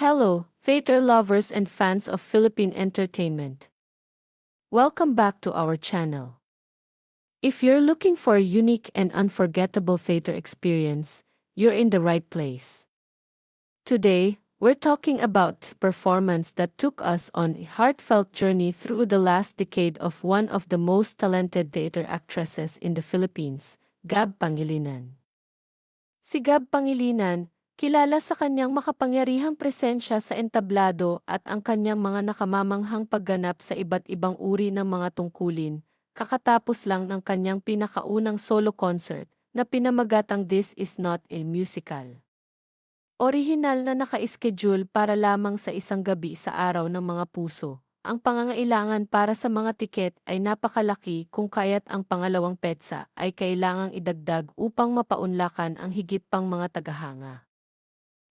Hello, theater lovers and fans of Philippine entertainment. Welcome back to our channel. If you're looking for a unique and unforgettable theater experience, you're in the right place. Today, we're talking about a performance that took us on a heartfelt journey through the last decade of one of the most talented theater actresses in the Philippines, Gab Pangilinan. Si Gab Pangilinan, kilala sa kanyang makapangyarihang presensya sa entablado at ang kanyang mga nakamamanghang pagganap sa iba't ibang uri ng mga tungkulin, kakatapos lang ng kanyang pinakaunang solo concert na pinamagatang This Is Not a Musical. Orihinal na naka-schedule para lamang sa isang gabi sa araw ng mga puso. Ang pangangailangan para sa mga tiket ay napakalaki kung kaya't ang pangalawang petsa ay kailangang idagdag upang mapaunlakan ang higit pang mga tagahanga.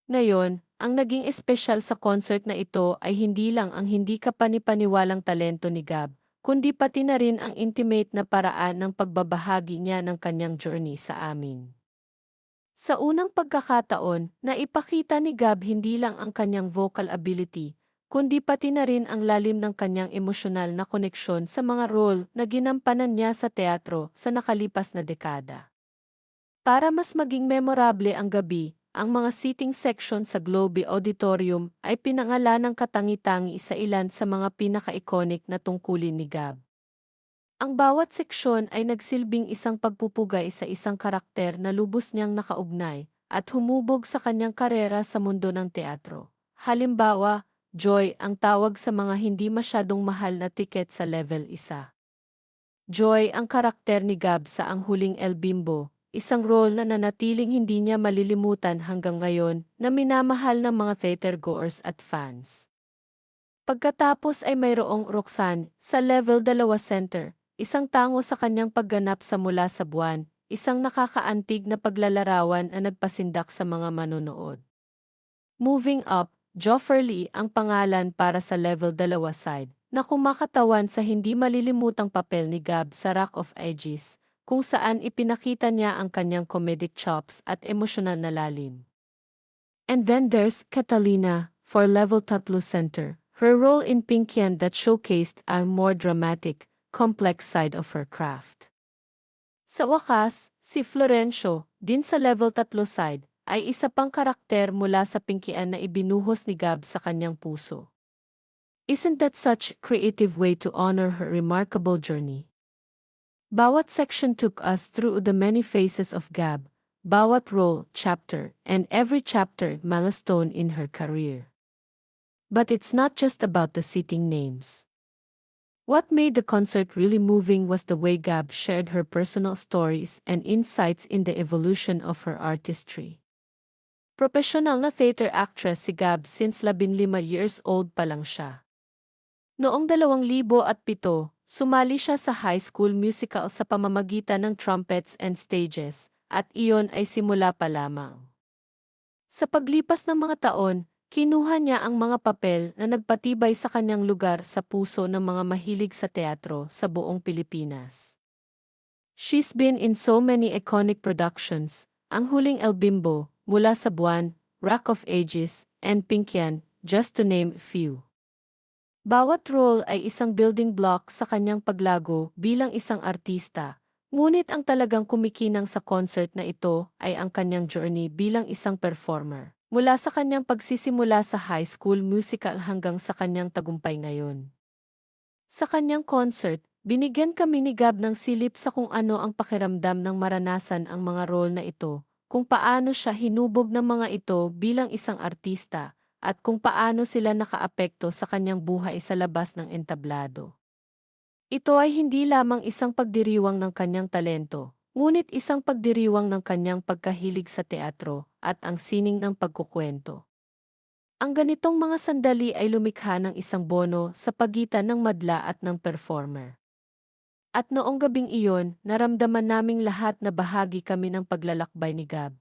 Ngayon, ang naging espesyal sa concert na ito ay hindi lang ang hindi kapanipaniwalang talento ni Gab, kundi pati na rin ang intimate na paraan ng pagbabahagi niya ng kanyang journey sa amin. Sa unang pagkakataon, naipakita ni Gab hindi lang ang kanyang vocal ability, kundi pati na rin ang lalim ng kanyang emosyonal na koneksyon sa mga role na ginampanan niya sa teatro sa nakalipas na dekada. Para mas maging memorable ang gabi, ang mga seating section sa Globe Auditorium ay pinangalan ng katangi-tangi sa ilan sa mga pinaka-iconic na tungkulin ni Gab. Ang bawat seksyon ay nagsilbing isang pagpupugay sa isang karakter na lubos niyang nakaugnay at humubog sa kanyang karera sa mundo ng teatro. Halimbawa, Joy ang tawag sa mga hindi masyadong mahal na tiket sa level 1. Joy ang karakter ni Gab sa Ang Huling El Bimbo, isang role na nanatiling hindi niya malilimutan hanggang ngayon na minamahal ng mga theater goers at fans. Pagkatapos ay mayroong Roxanne sa level 2 center, isang tango sa kanyang pagganap sa mula sa buwan, isang nakakaantig na paglalarawan na nagpasindak sa mga manonood. Moving up, Joffrey ang pangalan para sa level 2 side, na kumakatawan sa hindi malilimutang papel ni Gab sa Rock of Ages, kung saan ipinakita niya ang kanyang comedic chops at emosyonal na lalim. And then there's Catalina, for level 3 center, her role in Pinkian that showcased a more dramatic, complex side of her craft. Sa wakas, si Florencio, din sa level 3 side, ay isa pang karakter mula sa pingkian na ibinuhos ni Gab sa kanyang puso. Isn't that such creative way to honor her remarkable journey? Bawat section took us through the many phases of Gab, bawat role, chapter, and every chapter milestone in her career. But it's not just about the seating names. What made the concert really moving was the way Gab shared her personal stories and insights in the evolution of her artistry. Professional na theater actress si Gab since 15 years old pa lang siya. Noong 2007, sumali siya sa high school musical sa pamamagitan ng trumpets and stages, at iyon ay simula pa lamang. Sa paglipas ng mga taon, kinuha niya ang mga papel na nagpatibay sa kanyang lugar sa puso ng mga mahilig sa teatro sa buong Pilipinas. She's been in so many iconic productions, Ang Huling El Bimbo, mula sa buwan, Rock of Ages, and Pinkyan, just to name a few. Bawat role ay isang building block sa kanyang paglago bilang isang artista, ngunit ang talagang kumikinang sa concert na ito ay ang kanyang journey bilang isang performer. Mula sa kanyang pagsisimula sa high school musical hanggang sa kanyang tagumpay ngayon. Sa kanyang concert, binigyan kami ni Gab ng silip sa kung ano ang pakiramdam ng maranasan ang mga role na ito, kung paano siya hinubog ng mga ito bilang isang artista, at kung paano sila nakaapekto sa kanyang buhay sa labas ng entablado. Ito ay hindi lamang isang pagdiriwang ng kanyang talento, ngunit isang pagdiriwang ng kanyang pagkahilig sa teatro at ang sining ng pagkukwento. Ang ganitong mga sandali ay lumikha ng isang bono sa pagitan ng madla at ng performer. At noong gabing iyon, naramdaman naming lahat na bahagi kami ng paglalakbay ni Gab.